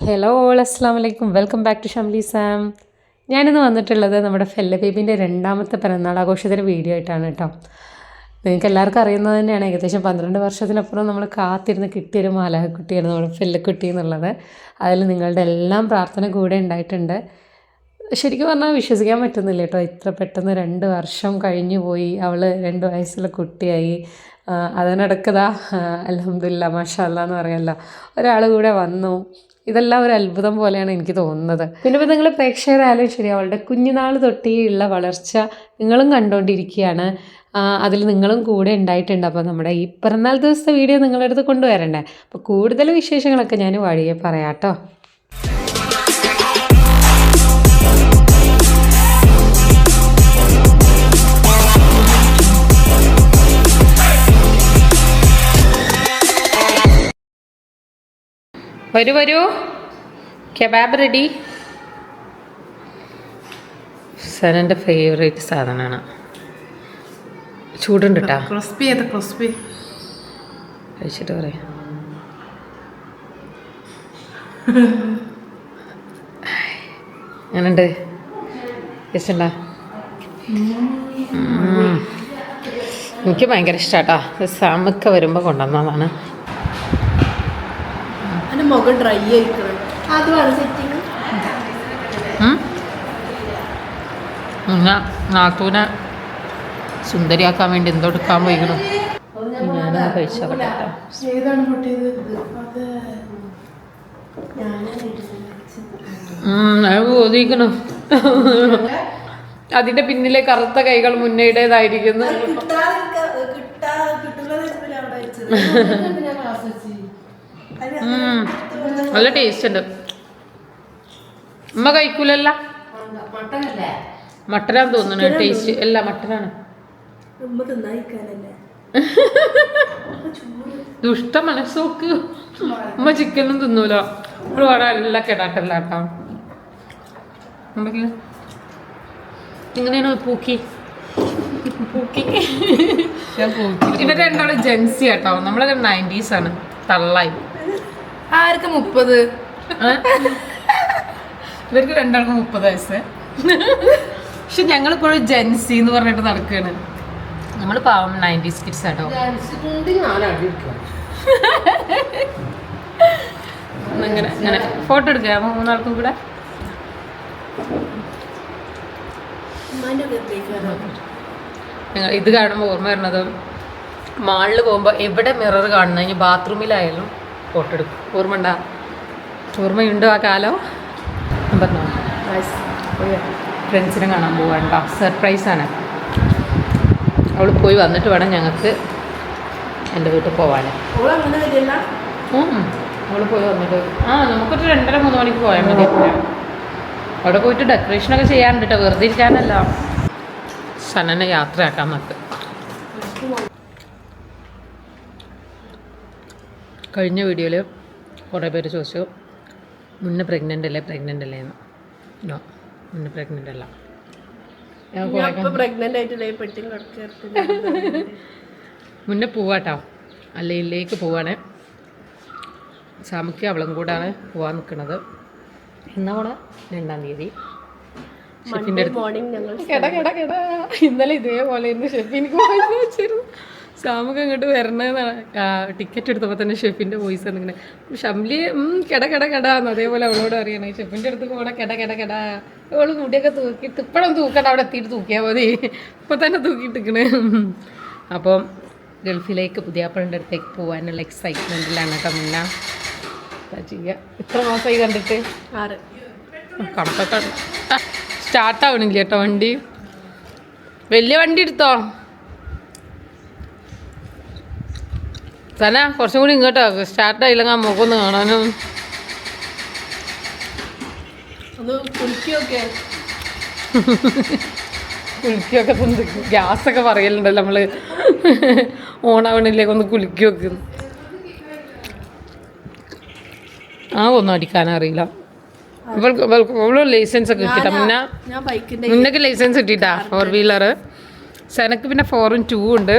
Hello all അസ്സാം വലൈക്കും welcome back to Shamli Sam ഞാനിന്ന് വന്നിട്ടുള്ളത് നമ്മുടെ ഫെല്ല ബേബിന്റെ രണ്ടാമത്തെ പിറന്നാൾ ആഘോഷത്തിന്റെ വീഡിയോ ആയിട്ടാണ് കേട്ടോ. നിങ്ങൾക്ക് എല്ലാവർക്കും അറിയുന്നത് തന്നെയാണ്. ഏകദേശം പന്ത്രണ്ട് വർഷത്തിനപ്പുറം നമ്മൾ കാത്തിരുന്ന് കിട്ടിയൊരു മാലാഹക്കുട്ടിയാണ് നമ്മുടെ ഫെല്ലക്കുട്ടി എന്നുള്ളത്. അതിൽ നിങ്ങളുടെ എല്ലാം പ്രാർത്ഥന കൂടെ ഉണ്ടായിട്ടുണ്ട്. ശരിക്കും പറഞ്ഞാൽ വിശ്വസിക്കാൻ പറ്റുന്നില്ല കേട്ടോ. ഇത്ര പെട്ടെന്ന് രണ്ട് വർഷം കഴിഞ്ഞു പോയി. അവൾ രണ്ട് വയസ്സുള്ള കുട്ടിയായി. അതിനടക്കതാ അലഹമില്ല മാഷല്ല എന്ന് പറയല്ലോ ഒരാൾ കൂടെ വന്നു. ഇതെല്ലാം ഒരു അത്ഭുതം പോലെയാണ് എനിക്ക് തോന്നുന്നത്. പിന്നെ ഇപ്പോൾ നിങ്ങൾ പ്രേക്ഷകരായാലും ശരി അവളുടെ കുഞ്ഞുനാൾ തൊട്ടേയുള്ള വളർച്ച നിങ്ങളും കണ്ടുകൊണ്ടിരിക്കുകയാണ് അതിൽ നിങ്ങളും കൂടെ ഉണ്ടായിട്ടുണ്ട്. അപ്പോൾ നമ്മുടെ ഈ പിറന്നാൾ ദിവസത്തെ വീഡിയോ നിങ്ങളുടെ അടുത്ത് കൊണ്ടുവരണ്ടേ? അപ്പോൾ കൂടുതൽ വിശേഷങ്ങളൊക്കെ ഞാൻ വഴിയെ പറയാം കേട്ടോ. വരൂ വരൂ. കെബാബ് റെഡി സനന്റെ ഫേവറേറ്റ് സാധനമാണ് ചൂടുണ്ട് കേട്ടോ ക്രിസ്പി ഏത് ക്രിസ്പി? കഴിച്ചിട്ട് പറയാം. എങ്ങനെയുണ്ട്? ഇഷ്ടണ്ട എനിക്ക് ഭയങ്കര ഇഷ്ടമാട്ടോ സാമൊക്കെ വരുമ്പോൾ കൊണ്ടുവന്നതാണ്. അതിന്റെ മുഖം ഡ്രൈ ആയിക്കണം. അതുമാണ് സെറ്റിങ് നാത്തൂനെ സുന്ദരിയാക്കാൻ വേണ്ടി എന്തോ എടുക്കാൻ പോയിക്കണം. ഞാനൊന്ന് കഴിച്ചോട്ടെ ബോധിക്കണം. അതിന്റെ പിന്നിലെ കറുത്ത കൈകൾ മുന്നേടേതായിരിക്കുന്നു. നല്ല ടേസ്റ്റ് ഉണ്ട്. ഉമ്മ കഴിക്കൂലല്ല? മട്ടനാന്ന് തോന്നുന്നു. ടേസ്റ്റ് അല്ല മട്ടനാണ്. ദുഷ്ട മനസ്സോക്ക്. ഉമ്മ ചിക്കനും തിന്നൂല. ഇവിടെ വേറെ എല്ലാ കേട്ടാട്ടല്ല കേട്ടോ. ഇങ്ങനെയാണ് പൂക്കി. ഇവരെ രണ്ടാളും ജെൻസി കേട്ടോ നമ്മളൊക്കെ നയന്റീസ് ആണ്. തള്ളായി. ആർക്ക് മുപ്പത്? ഇവർക്ക് രണ്ടാൾക്കും മുപ്പത് വയസ്സ്. പക്ഷെ ഞങ്ങളിപ്പോഴും ജെൻസി എന്ന് പറഞ്ഞിട്ട് നടക്കുകയാണ് നമ്മൾ പാവം നയന്റീസ് കിഡ്സ് ആട്ടോ അങ്ങനെ അങ്ങനെ. ഫോട്ടോ എടുക്കാം മൂന്നാൾക്കും കൂടെ. ഞങ്ങൾ ഇത് കാണുമ്പോൾ ഓർമ്മ വരുന്നത് മാളിൽ പോകുമ്പോൾ എവിടെ മിറർ കാണുന്ന ഇനി ബാത്റൂമിലായാലും ഫോട്ടോ എടുക്കും ഓർമ്മ ഉണ്ടാ ഓർമ്മയുണ്ടോ ആ കാലം? പറഞ്ഞോ ഫ്രണ്ട്സിനെ കാണാൻ പോവാണ്ടോ സർപ്രൈസാണ് അവൾ പോയി വന്നിട്ട് വേണം ഞങ്ങൾക്ക് എന്റെ വീട്ടിൽ പോവാൻ അവൾ പോയി വന്നിട്ട് ആ നമുക്കൊരു രണ്ടര മൂന്ന് മണിക്ക് പോയാൽ മതി. അവിടെ പോയിട്ട് ഡെക്കറേഷനൊക്കെ ചെയ്യാനുണ്ട് കേട്ടോ വെറുതെ ഇരിക്കാനല്ല. സനനെ യാത്രയാക്കാൻ നമുക്ക് കഴിഞ്ഞ വീഡിയോയിൽ കുറേ പേര് ചോദിച്ചു മുന്നേ പ്രഗ്നന്റ് അല്ലേ? പ്രഗ്നന്റ് അല്ലേ? എന്ന്. നോ മുന്നേ പ്രഗ്നന്റ് അല്ല. മുന്നേ പോവാട്ടോ. അല്ലയിലേക്ക് പോവാണ്. സാമുക്ക് അവളും കൂടാണ് പോവാൻ നിൽക്കുന്നത് എന്നാണ് രണ്ടാം തീയതി. ഷെഫിന്റെ അടുത്ത് ഇന്നലെ ഇതേപോലെ ഇന്ന് ഷെഫിനിക്ക് വോയിസ് വെച്ചിരുന്നു സാമുക്ക് അങ്ങോട്ട് വരണമെന്നാണ് ടിക്കറ്റ് എടുത്തപ്പോൾ തന്നെ ഷെഫിന്റെ വോയിസ് എന്നിങ്ങനെ ഷംലി കിട കിട കിട എന്ന് അതേപോലെ അവളോട് അറിയണേ ഷെഫിന്റെ അടുത്ത് പോണ കിട കിട കിട അവൾ മുടിയൊക്കെ തൂക്കി ഇപ്പോഴും തൂക്കണ്ട അവിടെ എത്തിയിട്ട് തൂക്കിയാൽ മതി. ഇപ്പം തന്നെ തൂക്കിയിട്ടിക്കണേ അപ്പം ഗൾഫിലേക്ക് പുതിയാപ്പഴന്റെ അടുത്തേക്ക് പോകാനുള്ള എക്സൈറ്റ്മെന്റിലാണ് കേട്ടോ മുന്ന. ചെയ്യുക ഇത്ര മാസമായി കണ്ടിട്ട്? ആറ്. കണക്കൊക്കെ സ്റ്റാർട്ട് ആവണില്ല കേട്ടോ വണ്ടി. വലിയ വണ്ടി എടുത്തോ? തന്നെ കുറച്ചും കൂടി ഇങ്ങോട്ടോ. സ്റ്റാർട്ട് ആയില്ലെങ്കിൽ ആ മുഖം ഒന്ന് കാണാനും. കുളിക്കുകയൊക്കെ തന്ന് ഗ്യാസൊക്കെ പറയലുണ്ടല്ലോ നമ്മൾ ഓണാവണിലേക്ക് ഒന്ന് വെക്കുന്നു ആ ഒന്നും അടിക്കാനറിയില്ല അവൾ ലൈസൻസ് ഒക്കെ കിട്ടിട്ടാ മുന്നേ മുന്നൊക്കെ ലൈസൻസ് കിട്ടിയിട്ടാ ഫോർ വീലർ സനക്ക് പിന്നെ ഫോറും ടൂ ഉണ്ട്.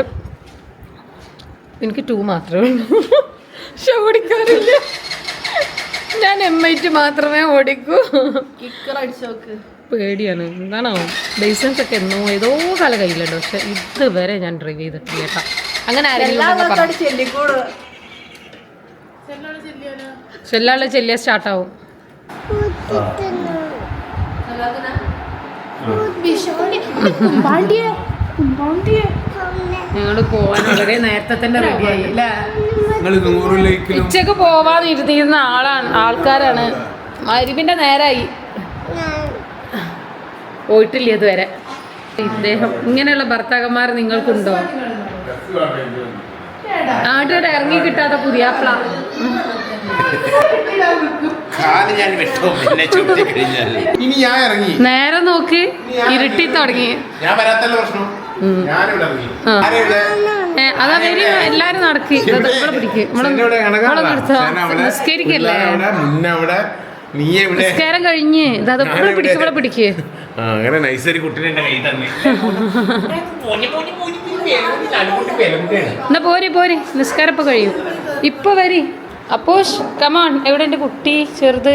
എനിക്ക് ടു മാത്രമേ ഉള്ളൂ പക്ഷെ ഓടിക്കാറില്ല ഞാൻ എം ഐ ടി മാത്രമേ ഓടിക്കൂ പേടിയാണ് എന്താണോ ലൈസൻസ് ഒക്കെ എന്നോ ഏതോ കാല കയ്യിലുണ്ട് പക്ഷെ ഇതുവരെ ഞാൻ ഡ്രൈവ് ചെയ്തിട്ടില്ല കേട്ടോ അങ്ങനെ ആരെങ്കിലും ചെല്ലിയ സ്റ്റാർട്ടാവും ചെല്ലാൾ ചെല്ലിയ സ്റ്റാർട്ടാവും ഞങ്ങൾ പോവാൻ വളരെ നേരത്തെ തന്നെ റെഡിയായി അല്ലേ നിങ്ങൾ നൂറ് ലൈക്കിലും ഉച്ചയ്ക്ക് പോവാൻ ഇരുന്നിരുന്ന ആളാണ് ആൾക്കാരാണ്. മരുവിന്റെ നേരായി. പോയിട്ടില്ല ഇതുവരെ. ഇദ്ദേഹം ഇങ്ങനെയുള്ള ഭർത്താക്കന്മാർ നിങ്ങൾക്കുണ്ടോ? നാട്ടിലോട്ട് ഇറങ്ങി കിട്ടാത്ത പുതിയാപ്ല കാൽ ഞാൻ വിട്ടോ. പിന്നെ ചുറ്റി ഇനി ഞാൻ ഇറങ്ങി. നേരെ നോക്ക് ഇരുട്ടി തുടങ്ങി. ഞാൻ വരാത്തല്ലോ പ്രശ്നം? അതാ വരി എല്ലാരും നടക്കി നിസ്കരിക്കല്ലേ നീ എവിടെ നിസ്കാരം കഴിഞ്ഞ് ഇത് അത് ഇവിടെ പിടിക്കേ ഇവിടെ അങ്ങനെ നൈസൊരു കുട്ടീനെ. എന്നാ പോരെ പോരെ നിസ്കാരം ഇപ്പൊ കഴിയും ഇപ്പൊ വരി അപ്പോഷ് കമാൺ എവിടെ എന്റെ കുട്ടി ചെറുത്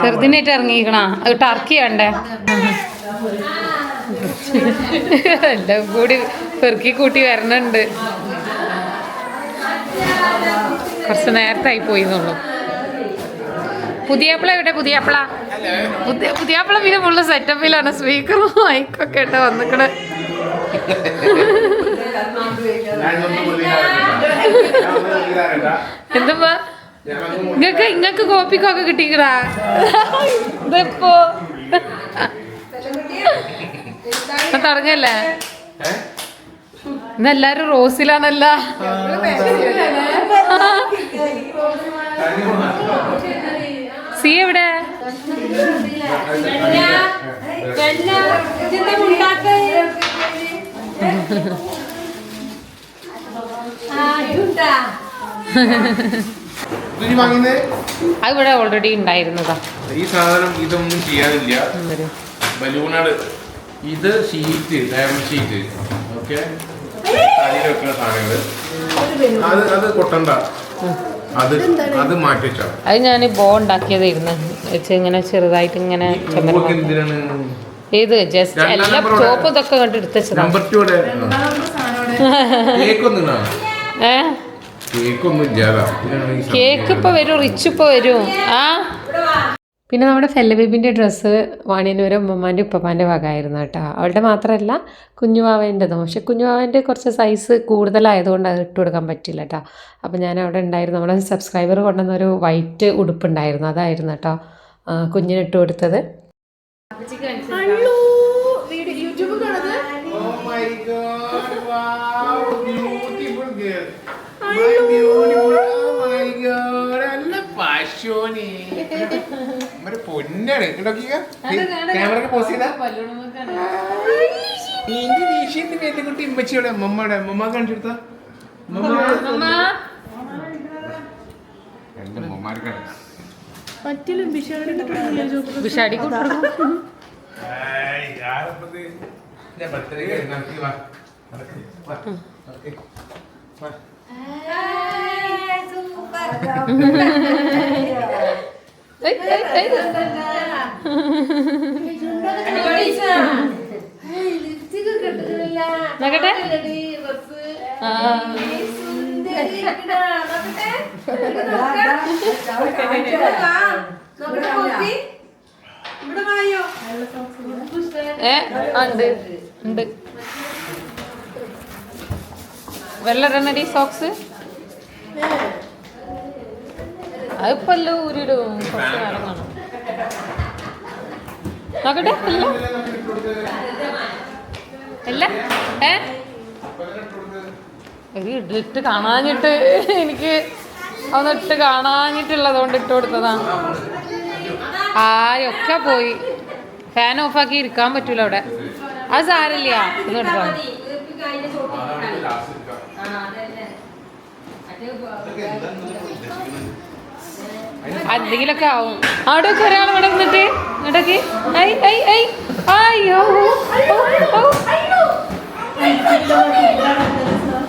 ചെറുതിനായിട്ട് അത് ടർക്കി വേണ്ടേ എല്ലാം കൂടി പെറുക്കി കൂട്ടി വരണുണ്ട്. കുറച്ച് നേരത്തായി പോയി എന്നുള്ളൂ പുതിയാപ്പിള എവിടെ? പുതിയാപ്പിള. പുതിയ പുതിയാപ്പിള പിന്നെ ഫുള്ള് സെറ്റപ്പിലാണ് സ്പീക്കറും മൈക്കൊക്കെ ഇട്ട് വന്നിക്കണ ഞാനൊന്നും കൊല്ലിക്കാറില്ല. ഞാനൊന്നും കൊല്ലിക്കാറില്ല. എന്താ ഞാനൊന്നും ഇങ്ങക്ക് ഇങ്ങക്ക് കോപ്പിക്കൊക്കെ കിട്ടിക്കടാ. ഇതിപ്പോ? തുടങ്ങല്ലേ ഇന്ന് ഇന്നെല്ലാരും റോസിലാണല്ല. സി എവിടെ? അതിവിടെ ഓൾറെഡി ഉണ്ടായിരുന്നതാ. ഈ സാധനം ഇതൊന്നും ചെയ്യാനില്ല. ബലൂണുകൾ ഇത് ഷീറ്റ് ഡയമണ്ട് ഷീറ്റ് ഓക്കെ തലയിൽ വെക്കുന്ന സാധനങ്ങൾ അത് അത് കൊട്ടണ്ട. അത് അത് മാറ്റി വെച്ചാൽ അത് ഞാൻ ബോ ഉണ്ടാക്കിയതായിരുന്നു വെച്ച് ഇങ്ങനെ ചെറുതായിട്ട് ഇങ്ങനെ എന്തിനാണ്? ഏത് ജസ്റ്റ് എല്ലാ ടോപ്പ് ഇതൊക്കെ കണ്ട് എടുത്ത് നമ്പർ ടു കേക്ക് ഇപ്പൊ വരും റിച്ച് ഇപ്പൊ വരും. ആ? പിന്നെ നമ്മുടെ ഫെല്ലബേബിന്റെ ഡ്രസ്സ് വാണിയനൂരം ഉമ്മമാന്റെ ഉപ്പമാന്റെ വകയായിരുന്നു കേട്ടോ. അവളുടെ മാത്രമല്ല കുഞ്ഞുവാവേന്റെതും. പക്ഷെ കുഞ്ഞുവാവേന്റെ കുറച്ച് സൈസ് കൂടുതലായതുകൊണ്ട് അത് ഇട്ട് കൊടുക്കാൻ പറ്റില്ല കേട്ടോ. അപ്പോൾ ഞാൻ അവിടെ ഉണ്ടായിരുന്നു. നമ്മുടെ സബ്സ്ക്രൈബർ കൊണ്ടുവന്ന ഒരു വൈറ്റ് ഉടുപ്പുണ്ടായിരുന്നു. അതായിരുന്നു കേട്ടോ കുഞ്ഞിനിട്ട് കൊടുത്തത്. പൊന്നാണ് നോക്കിക്ക ക്യാമറക്ക് പോസ് ചെയ്താ? നിന്റെ ദേഷ്യത്തിന്റെ പേരിൽ കുട്ടി ഇമ്മച്ചിയുടെ അമ്മമ്മയുടെ അമ്മമ്മ കാണിച്ചെടുത്ത? എന്റെ അമ്മമാർക്കാണ് പറ്റില്ല ബിഷാടി വിഷാടി നോക്കട്ടെ. ഉണ്ട്. ഉണ്ട്. സോക്സ്. അതിപ്പല്ലോ ഊരിടും നോക്കട്ടെ. അല്ല അല്ല ഏ? ഇത് ഇട്ട് കാണാഞ്ഞിട്ട് എനിക്ക് ഒന്ന് ഇട്ട് കാണാഞ്ഞിട്ടുള്ളതുകൊണ്ട് ഇട്ട് കൊടുത്തതാണ് ആരൊക്കെ പോയി? ഫാൻ ഓഫാക്കി ഇരിക്കാൻ പറ്റൂല അവിടെ. അത് സാരല്ല ഒന്ന് എടുത്തോ. എന്തെങ്കിലൊക്കെ ആവും. അവിടെ ഒക്കെ ഒരാൾ ഇവിടെ നിന്നിട്ട് ഇങ്ങോട്ടേക്ക്. ഐ ഐ ഐ. അയ്യോ.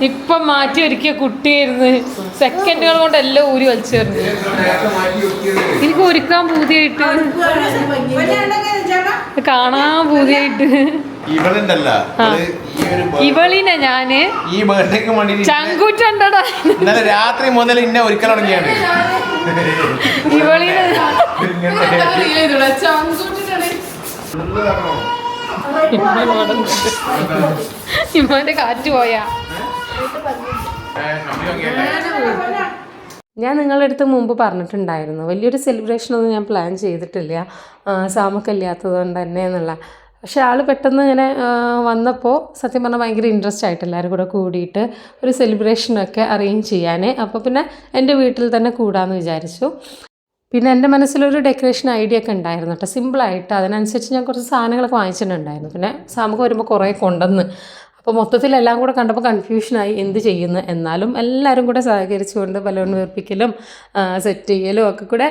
ഇപ്പം മാറ്റി ഒരുക്കിയ കുട്ടിയായിരുന്നു. സെക്കൻഡുകൾ കൊണ്ട് എല്ലാം ഊരി വലിച്ചേർന്നു എനിക്ക് ഒരുക്കാൻ പൂതിയായിട്ട്. കാണാൻ പൂതിയായിട്ട്. ഇവളുണ്ടല്ല ഇവളിനെ ഞാൻ ഈ ബർത്ത്ഡേക്ക് വേണ്ടി ചങ്കൂറ്റണ്ടടാ. ഇന്നലെ രാത്രി മുതൽ ഇന്നെ ഒരിക്കൽ തുടങ്ങിയാണ് ഇവളിനെ ഇമ്മന്റെ കാറ്റ് പോയാ. ഞാൻ നിങ്ങളുടെ അടുത്ത് മുമ്പ് പറഞ്ഞിട്ടുണ്ടായിരുന്നു. വലിയൊരു സെലിബ്രേഷനൊന്നും ഞാൻ പ്ലാൻ ചെയ്തിട്ടില്ല. സാമക്കല്ലാത്തത് കൊണ്ട് തന്നെ എന്നുള്ള. പക്ഷെ ആൾ പെട്ടെന്ന് ഇങ്ങനെ വന്നപ്പോൾ സത്യം പറഞ്ഞാൽ ഭയങ്കര ഇൻട്രസ്റ്റ് ആയിട്ട് എല്ലാവരും കൂടെ കൂടിയിട്ട് ഒരു സെലിബ്രേഷനൊക്കെ അറേഞ്ച് ചെയ്യാൻ അപ്പോൾ പിന്നെ എന്റെ വീട്ടിൽ തന്നെ കൂടാമെന്ന് വിചാരിച്ചു. പിന്നെ എന്റെ മനസ്സിലൊരു ഡെക്കറേഷൻ ഐഡിയ ഒക്കെ ഉണ്ടായിരുന്നു കേട്ടോ. സിമ്പിളായിട്ട് അതിനനുസരിച്ച് ഞാൻ കുറച്ച് സാധനങ്ങളൊക്കെ വാങ്ങിച്ചിട്ടുണ്ടായിരുന്നു. പിന്നെ സാമൂഹ്യം വരുമ്പോൾ കുറേ കൊണ്ടുവന്ന്. അപ്പോൾ മൊത്തത്തിൽ എല്ലാം കൂടെ കണ്ടപ്പോൾ കൺഫ്യൂഷനായി എന്ത് ചെയ്യുന്നു എന്നാലും എല്ലാവരും കൂടെ സഹകരിച്ചുകൊണ്ട് ബലൂൺ വീർപ്പിക്കലും സെറ്റ് ചെയ്യലും ഒക്കെ കൂടെ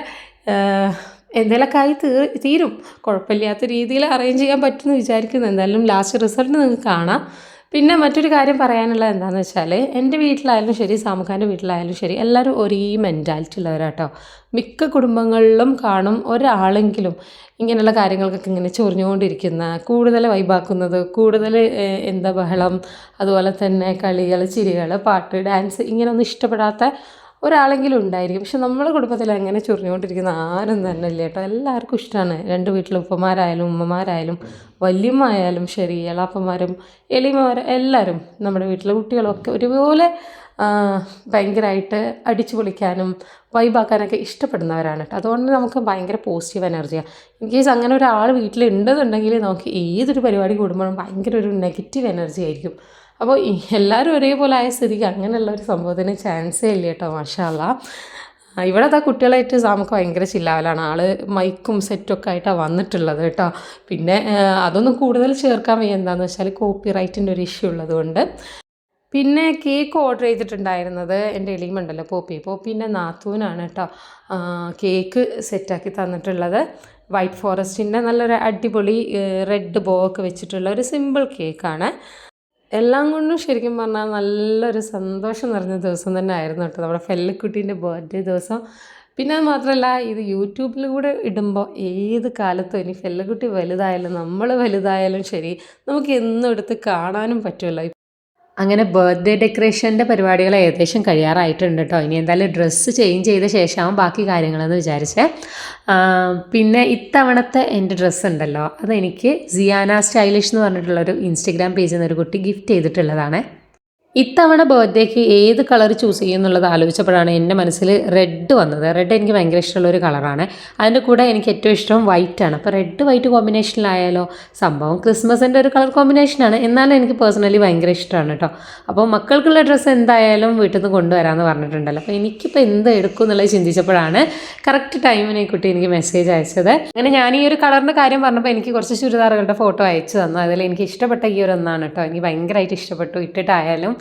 എന്തെങ്കിലുമൊക്കെ ആയി തീ തീരും. കുഴപ്പമില്ലാത്ത രീതിയിൽ അറേഞ്ച് ചെയ്യാൻ പറ്റുമെന്ന് വിചാരിക്കുന്നു. എന്തായാലും ലാസ്റ്റ് റിസൾട്ട് നിങ്ങൾക്ക് കാണാം. പിന്നെ മറ്റൊരു കാര്യം പറയാനുള്ളത് എന്താണെന്ന് വെച്ചാൽ എന്റെ വീട്ടിലായാലും ശരി സാമുഖാന്റെ വീട്ടിലായാലും ശരി എല്ലാവരും ഒരേ മെന്റാലിറ്റി ഉള്ളവരാട്ടോ. മിക്ക കുടുംബങ്ങളിലും കാണും ഒരാളെങ്കിലും ഇങ്ങനെയുള്ള കാര്യങ്ങൾക്കൊക്കെ ഇങ്ങനെ ചൊറിഞ്ഞുകൊണ്ടിരിക്കുന്ന കൂടുതൽ വൈബാക്കുന്നത് കൂടുതൽ എന്താ ബഹളം അതുപോലെ തന്നെ കളികൾ ചിരികൾ പാട്ട് ഡാൻസ് ഇങ്ങനെയൊന്നും ഇഷ്ടപ്പെടാത്ത ഒരാളെങ്കിലും ഉണ്ടായിരിക്കും. പക്ഷെ നമ്മുടെ കുടുംബത്തിൽ അങ്ങനെ ചൊറിഞ്ഞുകൊണ്ടിരിക്കുന്ന ആരും തന്നെ ഇല്ല കേട്ടോ. എല്ലാവർക്കും ഇഷ്ടമാണ് രണ്ട് വീട്ടിലും ഉപ്പമാരായാലും ഉമ്മമാരായാലും വല്യമ്മ ആയാലും ശരി എളാപ്പന്മാരും എളിമാരും എല്ലാവരും നമ്മുടെ വീട്ടിലെ കുട്ടികളൊക്കെ ഒരുപോലെ ഭയങ്കരമായിട്ട് അടിച്ചു പൊളിക്കാനും വൈബാക്കാനൊക്കെ ഇഷ്ടപ്പെടുന്നവരാണ് കേട്ടോ. അതുകൊണ്ട് നമുക്ക് ഭയങ്കര പോസിറ്റീവ് എനർജിയാണ് ഇൻ കേസ് അങ്ങനെ ഒരാൾ വീട്ടിലുണ്ടെന്നുണ്ടെങ്കിൽ നമുക്ക് ഏതൊരു പരിപാടി കൂടുമ്പോഴും ഭയങ്കര ഒരു നെഗറ്റീവ് എനർജി ആയിരിക്കും. അപ്പോൾ എല്ലാവരും ഒരേപോലെ ആയ സ്ഥിതിക്ക് അങ്ങനെയുള്ള ഒരു സംഭവത്തിന് ചാൻസേ ഇല്ല കേട്ടോ മാഷാല്ല ഇവിടെ അതാ കുട്ടികളായിട്ട് നമുക്ക് ഭയങ്കര ചില്ലാവലാണ്. ആൾ മൈക്കും സെറ്റൊക്കെ ആയിട്ടാണ് വന്നിട്ടുള്ളത് കേട്ടോ. പിന്നെ ആ, അതൊന്നും കൂടുതൽ ചേർക്കാൻ വയ്യ. എന്താണെന്ന് വെച്ചാൽ കോപ്പി റൈറ്റിന്റെ ഒരു ഇഷ്യൂ ഉള്ളതുകൊണ്ട് പിന്നെ കേക്ക് ഓർഡർ ചെയ്തിട്ടുണ്ടായിരുന്നത് എന്റെ എളിയുമുണ്ടല്ലോ പോപ്പി. പോപ്പിന്റെ നാത്തൂനാണ് കേട്ടോ ആ, കേക്ക് സെറ്റാക്കി തന്നിട്ടുള്ളത്. വൈറ്റ് ഫോറസ്റ്റിന്റെ നല്ലൊരു അടിപൊളി റെഡ് ബോ ഒക്കെ വെച്ചിട്ടുള്ള ഒരു സിമ്പിൾ കേക്കാണ്. എല്ലാം കൊണ്ടും ശരിക്കും പറഞ്ഞാൽ നല്ലൊരു സന്തോഷം നിറഞ്ഞ ദിവസം തന്നെ ആയിരുന്നു കേട്ടോ. നമ്മുടെ ഫെല്ലിക്കുട്ടീന്റെ ബർത്ത്ഡേ ദിവസം. പിന്നെ അത് മാത്രമല്ല ഇത് യൂട്യൂബിൽ കൂടെ ഇടുമ്പോൾ ഏത് കാലത്തും ഇനി ഫെല്ലക്കുട്ടി വലുതായാലും നമ്മൾ വലുതായാലും ശരി നമുക്ക് എന്നും എടുത്ത് കാണാനും പറ്റുമല്ലോ. അങ്ങനെ ബർത്ത്ഡേ ഡെക്കറേഷന്റെ പരിപാടികൾ ഏകദേശം കഴിയാറായിട്ടുണ്ട് കേട്ടോ ഇനി എന്തായാലും ഡ്രസ്സ് ചേഞ്ച് ചെയ്ത ശേഷമാവും ബാക്കി കാര്യങ്ങളെന്ന് വിചാരിച്ചേ. പിന്നെ ഇത്തവണത്തെ എന്റെ ഡ്രസ്സ് ഉണ്ടല്ലോ. അതെനിക്ക് സിയാന സ്റ്റൈലിഷ് എന്ന് പറഞ്ഞിട്ടുള്ളൊരു ഇൻസ്റ്റഗ്രാം പേജിൽ നിന്ന് ഒരു കുട്ടി ഗിഫ്റ്റ് ചെയ്തിട്ടുള്ളതാണ്. ഇത്തവണ ബർത്ത്ഡേക്ക് ഏത് കളർ ചൂസ് ചെയ്യും എന്നുള്ളത് ആലോചിച്ചപ്പോഴാണ് എന്റെ മനസ്സിൽ റെഡ് വന്നത്. റെഡ് എനിക്ക് ഭയങ്കര ഇഷ്ടമുള്ള ഒരു കളറാണ്. അതിന്റെ കൂടെ എനിക്ക് ഏറ്റവും ഇഷ്ടം വൈറ്റ് ആണ്. അപ്പോൾ റെഡ് വൈറ്റ് കോമ്പിനേഷനിലായാലോ സംഭവം ക്രിസ്മസിന്റെ ഒരു കളർ കോമ്പിനേഷനാണ് എന്നാലും എനിക്ക് പേഴ്സണലി ഭയങ്കര ഇഷ്ടമാണ് കേട്ടോ. അപ്പോൾ മക്കൾക്കുള്ള ഡ്രസ്സ് എന്തായാലും വീട്ടിൽ നിന്ന് കൊണ്ടുവരാമെന്ന് പറഞ്ഞിട്ടുണ്ടല്ലോ. അപ്പോൾ എനിക്കിപ്പോൾ എന്ത് എടുക്കും എന്നുള്ളത് ചിന്തിച്ചപ്പോഴാണ് കറക്റ്റ് ടൈമിനെ കുട്ടി എനിക്ക് മെസ്സേജ് അയച്ചത്. അങ്ങനെ ഞാൻ ഈ ഒരു കളറിന്റെ കാര്യം പറഞ്ഞപ്പോൾ എനിക്ക് കുറച്ച് ചുരിദാറുകളുടെ ഫോട്ടോ അയച്ചു തന്നു. അതിൽ എനിക്ക് ഇഷ്ടപ്പെട്ട ഈ ഒരു ഒന്നാണ് കേട്ടോ. എനിക്ക് ഭയങ്കരമായിട്ട് ഇഷ്ടപ്പെട്ടു. ഇട്ടിട്ടായാലും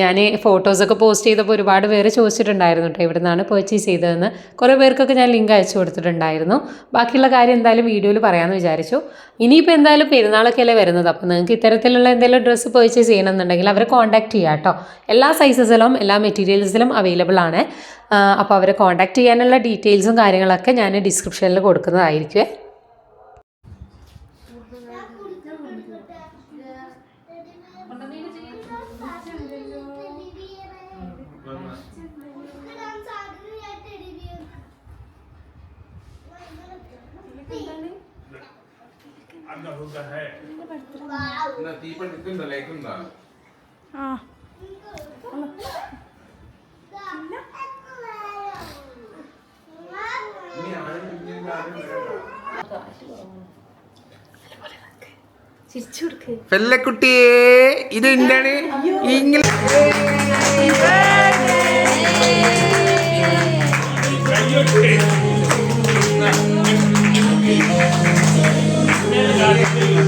ഞാൻ ഫോട്ടോസൊക്കെ പോസ്റ്റ് ചെയ്തപ്പോൾ ഒരുപാട് പേര് ചോദിച്ചിട്ടുണ്ടായിരുന്നു കേട്ടോ ഇവിടെ നിന്നാണ് പർച്ചേസ് ചെയ്തതെന്ന്. കുറേ പേർക്കൊക്കെ ഞാൻ ലിങ്ക് അയച്ചു കൊടുത്തിട്ടുണ്ടായിരുന്നു. ബാക്കിയുള്ള കാര്യം എന്തായാലും വീഡിയോയിൽ പറയാമെന്ന് വിചാരിച്ചു. ഇനിയിപ്പോൾ എന്തായാലും പെരുന്നാളൊക്കെ അല്ലേ വരുന്നത്? അപ്പോൾ നിങ്ങൾക്ക് ഇത്തരത്തിലുള്ള എന്തെങ്കിലും ഡ്രസ്സ് പേർച്ചേസ് ചെയ്യണമെന്നുണ്ടെങ്കിൽ അവരെ കോൺടാക്ട് ചെയ്യുക കേട്ടോ എല്ലാ സൈസസിലും എല്ലാ മെറ്റീരിയൽസിലും അവൈലബിൾ ആണ്. അപ്പോൾ അവരെ കോൺടാക്ട് ചെയ്യാനുള്ള ഡീറ്റെയിൽസും കാര്യങ്ങളൊക്കെ ഞാൻ ഡിസ്ക്രിപ്ഷനിൽ കൊടുക്കുന്നതായിരിക്കുമേ ആ. ചിരിച്ചു കൊടുക്ക് ഫെല്ലക്കുട്ടിയെ ഇത് എന്താണ്? ഇങ്ങനെ Happy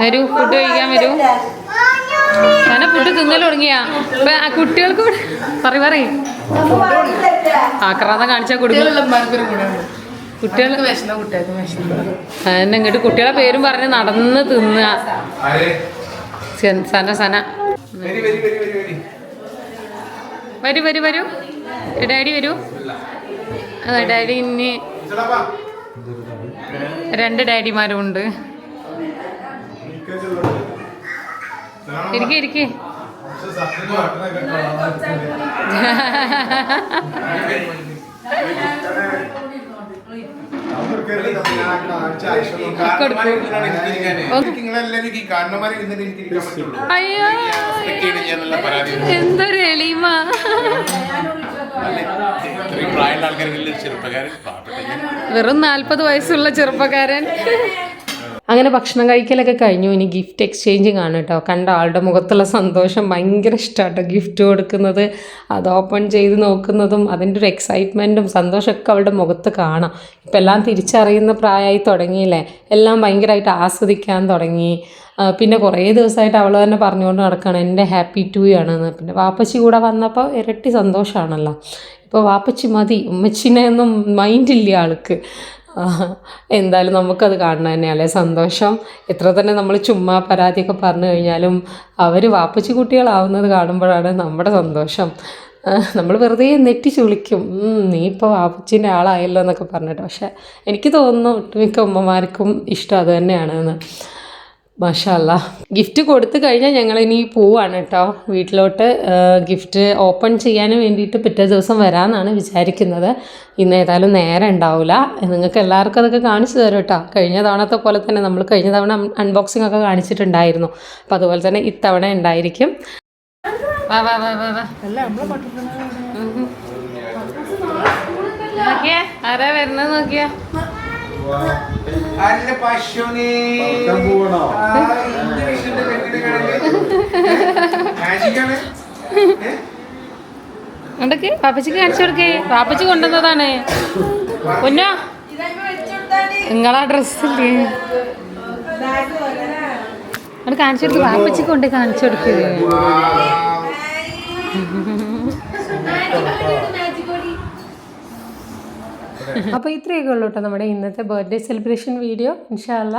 വരൂ ഫുഡ് കഴിക്കാൻ വരൂ. ഞാൻ ഫുഡ് തിന്നൽ തുടങ്ങിയാ. കുട്ടികൾക്ക് കൂടെ പറയും പറയ്? ആക്രാന്തം കാണിച്ചാൽ കൊടുക്കും. കുട്ടികൾ അതന്നെ ഇങ്ങോട്ട് കുട്ടികളെ പേരും പറഞ്ഞ് നടന്ന് തിന്നുക ആരെ? സന- സന. വരൂ വരൂ വരൂ ഡാഡി വരൂ. അതെ ഡാഡി ഇനി രണ്ട് ഡാഡിമാരും ഉണ്ട്. ഇരിക്കേ ഇരിക്കെ. അയ്യോ. എന്തൊരു എളിമ. വെറും നാൽപ്പത് വയസ്സുള്ള ചെറുപ്പക്കാരൻ. അങ്ങനെ ഭക്ഷണം കഴിക്കലൊക്കെ കഴിഞ്ഞു. ഇനി ഗിഫ്റ്റ് എക്സ്ചേഞ്ച് കാണും കേട്ടോ. കണ്ട ആളുടെ മുഖത്തുള്ള സന്തോഷം ഭയങ്കര ഇഷ്ടമാട്ടോ ഗിഫ്റ്റ് കൊടുക്കുന്നത്. അത് ഓപ്പൺ ചെയ്ത് നോക്കുന്നതും അതിന്റെ ഒരു എക്സൈറ്റ്മെന്റും സന്തോഷമൊക്കെ അവളുടെ മുഖത്ത് കാണാം. ഇപ്പം എല്ലാം തിരിച്ചറിയുന്ന പ്രായമായി തുടങ്ങിയില്ലേ? എല്ലാം ഭയങ്കരമായിട്ട് ആസ്വദിക്കാൻ തുടങ്ങി. പിന്നെ കുറേ ദിവസമായിട്ട് അവൾ തന്നെ പറഞ്ഞുകൊണ്ട് നടക്കുകയാണ് എന്റെ ഹാപ്പി ടു ആണെന്ന്. പിന്നെ വാപ്പച്ചി കൂടെ വന്നപ്പോൾ ഇരട്ടി സന്തോഷമാണല്ലോ. ഇപ്പോൾ വാപ്പച്ചി മതി. ഉമ്മച്ചിനെ ഒന്നും മൈൻഡില്ല ആൾക്ക്. എന്തായാലും നമുക്കത് കാണണം തന്നെയല്ലേ സന്തോഷം. എത്ര തന്നെ നമ്മൾ ചുമ്മാ പരാതിയൊക്കെ പറഞ്ഞു കഴിഞ്ഞാലും അവർ വാപ്പച്ചി കുട്ടികളാവുന്നത് കാണുമ്പോഴാണ് നമ്മുടെ സന്തോഷം. നമ്മൾ വെറുതെ നെറ്റി ചുളിക്കും. നീ ഇപ്പോൾ വാപ്പച്ചിന്റെ ആളായല്ലോ എന്നൊക്കെ പറഞ്ഞിട്ട്. പക്ഷേ എനിക്ക് തോന്നുന്നു ഒട്ടുമിക്ക ഉമ്മമാർക്കും ഇഷ്ടം അത് തന്നെയാണ് എന്ന് മാഷല്ല. ഗിഫ്റ്റ് കൊടുത്തു കഴിഞ്ഞാൽ ഞങ്ങൾ ഇനി പോവാണ് കേട്ടോ വീട്ടിലോട്ട് ഗിഫ്റ്റ് ഓപ്പൺ ചെയ്യാൻ വേണ്ടിയിട്ട് പിറ്റേ ദിവസം വരാമെന്നാണ് വിചാരിക്കുന്നത്. ഇന്ന് ഏതായാലും നേരം ഉണ്ടാവില്ല നിങ്ങൾക്ക് എല്ലാവർക്കും അതൊക്കെ കാണിച്ചു തരും കേട്ടോ കഴിഞ്ഞ തവണത്തെ പോലെ തന്നെ നമ്മൾ കഴിഞ്ഞ തവണ അൺബോക്സിംഗ് ഒക്കെ കാണിച്ചിട്ടുണ്ടായിരുന്നു. അപ്പോൾ അതുപോലെ തന്നെ ഇത്തവണ ഉണ്ടായിരിക്കും. വാ വാ വാ വാ വാ. ഉം. നോക്കിയേ ആരാ വരുന്നത് നോക്കിയാ? അല്ല പശുനെ ഉണ്ടക്ക് പാപ്പച്ചിക്ക് കാണിച്ചു കൊടുക്കേ. പാപ്പച്ചി കൊണ്ടുവന്നതാണ്. പൊന്നോ? നിങ്ങളാ ഡ്രസ്സില്ലേ അത് കാണിച്ചു കൊടുക്ക്. പാപ്പച്ചിക്ക് കൊണ്ട് കാണിച്ചു കൊടുക്ക്. അപ്പോൾ ഇത്രയൊക്കെ ഉള്ളൂ കേട്ടോ നമ്മുടെ ഇന്നത്തെ ബർത്ത്ഡേ സെലിബ്രേഷൻ വീഡിയോ ഇൻഷാല്ല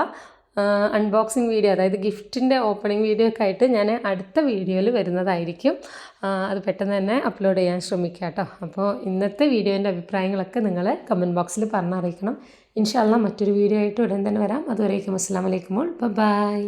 അൺബോക്സിംഗ് വീഡിയോ അതായത് ഗിഫ്റ്റിന്റെ ഓപ്പണിംഗ് വീഡിയോ ഒക്കെ ആയിട്ട് ഞാൻ അടുത്ത വീഡിയോയിൽ വരുന്നതായിരിക്കും. അത് പെട്ടെന്ന് തന്നെ അപ്ലോഡ് ചെയ്യാൻ ശ്രമിക്കുക കേട്ടോ. അപ്പോൾ ഇന്നത്തെ വീഡിയോന്റെ അഭിപ്രായങ്ങളൊക്കെ നിങ്ങൾ കമന്റ് ബോക്സിൽ പറഞ്ഞറിയിക്കണം. ഇൻഷാല്ല മറ്റൊരു വീഡിയോ ആയിട്ട് ഉടൻ തന്നെ വരാം. അതുവരേക്കും അസ്സാം വലൈക്കുമ്പോൾ ബൈ